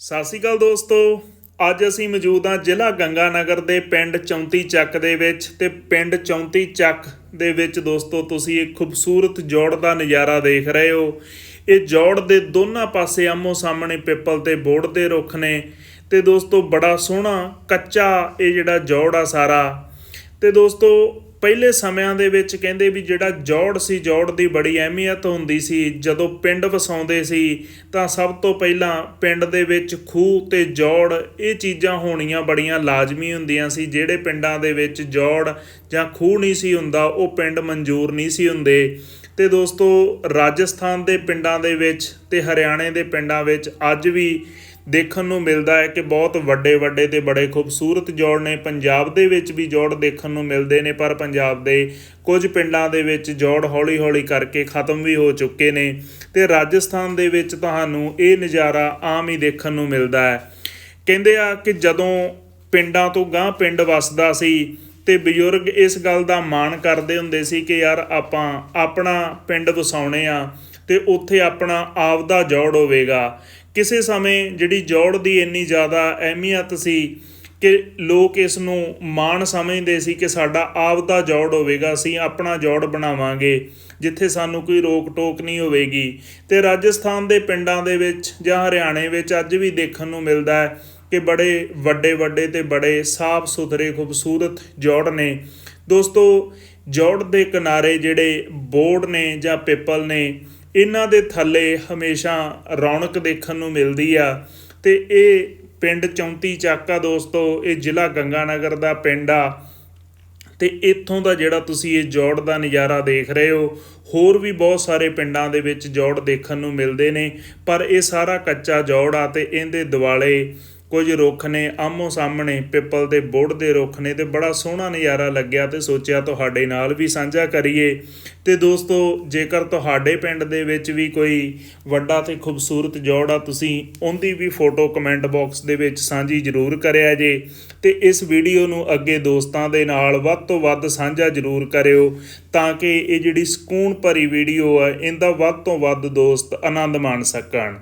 ਸਤਿ ਸ਼੍ਰੀ ਅਕਾਲ ਦੋਸਤੋ। ਅੱਜ ਅਸੀਂ ਮੌਜੂਦ ਹਾਂ ਜ਼ਿਲ੍ਹਾ ਗੰਗਾਨਗਰ ਦੇ ਪਿੰਡ ਚੌਂਤੀ ਚੱਕ ਦੇ ਵਿੱਚ ਤੇ ਪਿੰਡ ਚੌਂਤੀ ਚੱਕ ਦੇ ਵਿੱਚ ਦੋਸਤੋ ਤੁਸੀਂ ਇੱਕ ਖੂਬਸੂਰਤ ਜੋੜ ਦਾ ਨਜ਼ਾਰਾ ਦੇਖ ਰਹੇ ਹੋ। ਇਹ ਜੋੜ ਦੇ ਦੋਨਾਂ ਪਾਸੇ ਆਮੋ ਸਾਹਮਣੇ ਪਿੱਪਲ ਤੇ ਬੋੜ ਦੇ ਰੁੱਖ ਨੇ ਤੇ ਦੋਸਤੋ ਬੜਾ ਸੋਹਣਾ ਕੱਚਾ ਇਹ ਜਿਹੜਾ ਜੋੜ ਆ ਸਾਰਾ। ਤੇ ਦੋਸਤੋ ਪਹਿਲੇ ਸਮਿਆਂ ਦੇ ਵਿੱਚ ਕਹਿੰਦੇ ਵੀ ਜਿਹੜਾ ਜੋੜ ਸੀ, ਜੋੜ ਦੀ ਬੜੀ ਅਹਿਮੀਅਤ ਹੁੰਦੀ ਸੀ। ਜਦੋਂ ਪਿੰਡ ਵਸਾਉਂਦੇ ਸੀ, ਤਾਂ ਸਭ ਤੋਂ ਪਹਿਲਾਂ ਪਿੰਡ ਦੇ ਵਿੱਚ ਖੂਹ ਤੇ ਜੋੜ, ਇਹ ਚੀਜ਼ਾਂ ਹੋਣੀਆਂ ਬੜੀਆਂ ਲਾਜ਼ਮੀ ਹੁੰਦੀਆਂ ਸੀ। ਜਿਹੜੇ ਪਿੰਡਾਂ ਦੇ ਵਿੱਚ ਜੋੜ ਜਾਂ ਖੂਹ ਨਹੀਂ ਸੀ ਹੁੰਦਾ, ਉਹ ਪਿੰਡ ਮਨਜ਼ੂਰ ਨਹੀਂ ਸੀ ਹੁੰਦੇ। ਤੇ ਦੋਸਤੋ, ਰਾਜਸਥਾਨ ਦੇ ਪਿੰਡਾਂ ਦੇ ਵਿੱਚ ਤੇ ਹਰਿਆਣੇ ਦੇ ਪਿੰਡਾਂ ਵਿੱਚ ਅੱਜ ਵੀ ਦੇਖਣ ਨੂੰ ਮਿਲਦਾ ਹੈ ਕਿ ਬਹੁਤ ਵੱਡੇ ਵੱਡੇ ਤੇ ਬੜੇ ਖੂਬਸੂਰਤ ਜੋੜ ਨੇ। ਪੰਜਾਬ ਦੇ ਵਿੱਚ ਵੀ ਜੋੜ ਦੇਖਣ ਨੂੰ ਮਿਲਦੇ ਨੇ, ਪਰ ਪੰਜਾਬ ਦੇ ਕੁਝ ਪਿੰਡਾਂ ਦੇ ਵਿੱਚ ਜੋੜ ਹੌਲੀ-ਹੌਲੀ ਕਰਕੇ ਖਤਮ ਵੀ ਹੋ ਚੁੱਕੇ ਨੇ ਤੇ ਰਾਜਸਥਾਨ ਦੇ ਵਿੱਚ ਤੁਹਾਨੂੰ ਇਹ ਨਜ਼ਾਰਾ ਆਮ ਹੀ ਦੇਖਣ ਨੂੰ ਮਿਲਦਾ ਹੈ। ਕਹਿੰਦੇ ਆ ਕਿ ਜਦੋਂ ਪਿੰਡਾਂ ਤੋਂ ਗਾਂ ਪਿੰਡ ਵਸਦਾ ਸੀ ਤੇ ਬਜ਼ੁਰਗ ਇਸ ਗੱਲ ਦਾ ਮਾਣ ਕਰਦੇ ਹੁੰਦੇ ਸੀ ਕਿ ਯਾਰ ਆਪਾਂ ਆਪਣਾ ਪਿੰਡ ਵਸਾਉਣੇ ਆ ਤੇ ਉੱਥੇ ਆਪਣਾ ਆਪਦਾ ਜੋੜ ਹੋਵੇਗਾ। ਕਿਸੇ ਸਮੇਂ ਜਿਹੜੀ ਜੋੜ ਦੀ ਇੰਨੀ ਜ਼ਿਆਦਾ ਅਹਿਮੀਅਤ ਸੀ ਕਿ ਲੋਕ ਇਸ ਨੂੰ ਮਾਣ ਸਮਝਦੇ ਸੀ ਕਿ ਸਾਡਾ ਆਪਦਾ ਜੋੜ ਹੋਵੇਗਾ, ਅਸੀਂ ਆਪਣਾ ਜੋੜ ਬਣਾਵਾਂਗੇ, ਜਿੱਥੇ ਸਾਨੂੰ ਕੋਈ ਰੋਕ ਟੋਕ ਨਹੀਂ ਹੋਵੇਗੀ। ਤੇ ਰਾਜਸਥਾਨ ਦੇ ਪਿੰਡਾਂ ਦੇ ਵਿੱਚ ਜਾਂ ਹਰਿਆਣੇ ਵਿੱਚ ਅੱਜ ਵੀ ਦੇਖਣ ਨੂੰ ਮਿਲਦਾ ਹੈ ਕਿ ਬੜੇ ਵੱਡੇ ਵੱਡੇ ਤੇ ਬੜੇ ਸਾਫ਼ ਸੁਥਰੇ, ਖੂਬਸੂਰਤ ਜੋੜ ਨੇ। ਦੋਸਤੋ, ਜੋੜ ਦੇ ਕਿਨਾਰੇ ਜਿਹੜੇ ਬੋਰਡ ਨੇ ਜਾਂ ਪਿੱਪਲ ਨੇ ਇਹਨਾਂ ਦੇ ਥੱਲੇ ਹਮੇਸ਼ਾ ਰੌਣਕ ਦੇਖਣ ਨੂੰ ਮਿਲਦੀ ਆ। ਤੇ ਇਹ ਪਿੰਡ ਚੌਂਤੀ ਚੱਕ ਆ ਦੋਸਤੋ, ਇਹ ਜ਼ਿਲ੍ਹਾ ਗੰਗਾਨਗਰ ਦਾ ਪਿੰਡ ਆ। ਤੇ ਇੱਥੋਂ ਦਾ ਜਿਹੜਾ ਤੁਸੀਂ ਇਹ ਜੋੜ ਦਾ ਨਜ਼ਾਰਾ ਦੇਖ ਰਹੇ ਹੋ, ਹੋਰ ਵੀ ਬਹੁਤ ਸਾਰੇ ਪਿੰਡਾਂ ਦੇ ਵਿੱਚ ਜੋੜ ਦੇਖਣ ਨੂੰ ਮਿਲਦੇ ਨੇ। ਪਰ ਇਹ ਸਾਰਾ ਕੱਚਾ ਜੋੜ ਆ ਤੇ ਇਹਦੇ ਦਿਵਾਲੇ ਕੁਝ ਰੁੱਖ ਨੇ ਆਮੋ ਸਾਹਮਣੇ ਪਿੱਪਲ ਦੇ ਬੋੜ ਦੇ ਰੁੱਖ ਨੇ ਤੇ ਬੜਾ ਸੋਹਣਾ ਨਜ਼ਾਰਾ ਲੱਗਿਆ ਤੇ ਸੋਚਿਆ ਤੁਹਾਡੇ ਨਾਲ ਵੀ ਸਾਂਝਾ ਕਰੀਏ। ਤੇ ਦੋਸਤੋ, ਜੇਕਰ ਤੁਹਾਡੇ ਪਿੰਡ ਦੇ ਵਿੱਚ ਵੀ ਕੋਈ ਵੱਡਾ ਤੇ ਖੂਬਸੂਰਤ ਜੋੜ ਆ, ਤੁਸੀਂ ਉਹਦੀ ਵੀ ਫੋਟੋ ਕਮੈਂਟ ਬਾਕਸ ਦੇ ਵਿੱਚ ਸਾਂਝੀ ਜ਼ਰੂਰ ਕਰਿਆ ਜੇ। ਤੇ ਇਸ ਵੀਡੀਓ ਨੂੰ ਅੱਗੇ ਦੋਸਤਾਂ ਦੇ ਨਾਲ ਵੱਧ ਤੋਂ ਵੱਧ ਸਾਂਝਾ ਜ਼ਰੂਰ ਕਰਿਓ ਤਾਂ ਕਿ ਇਹ ਜਿਹੜੀ ਸਕੂਨ ਭਰੀ ਵੀਡੀਓ ਆ, ਇਹਦਾ ਵੱਧ ਤੋਂ ਵੱਧ ਦੋਸਤ ਆਨੰਦ ਮਾਣ ਸਕਣ।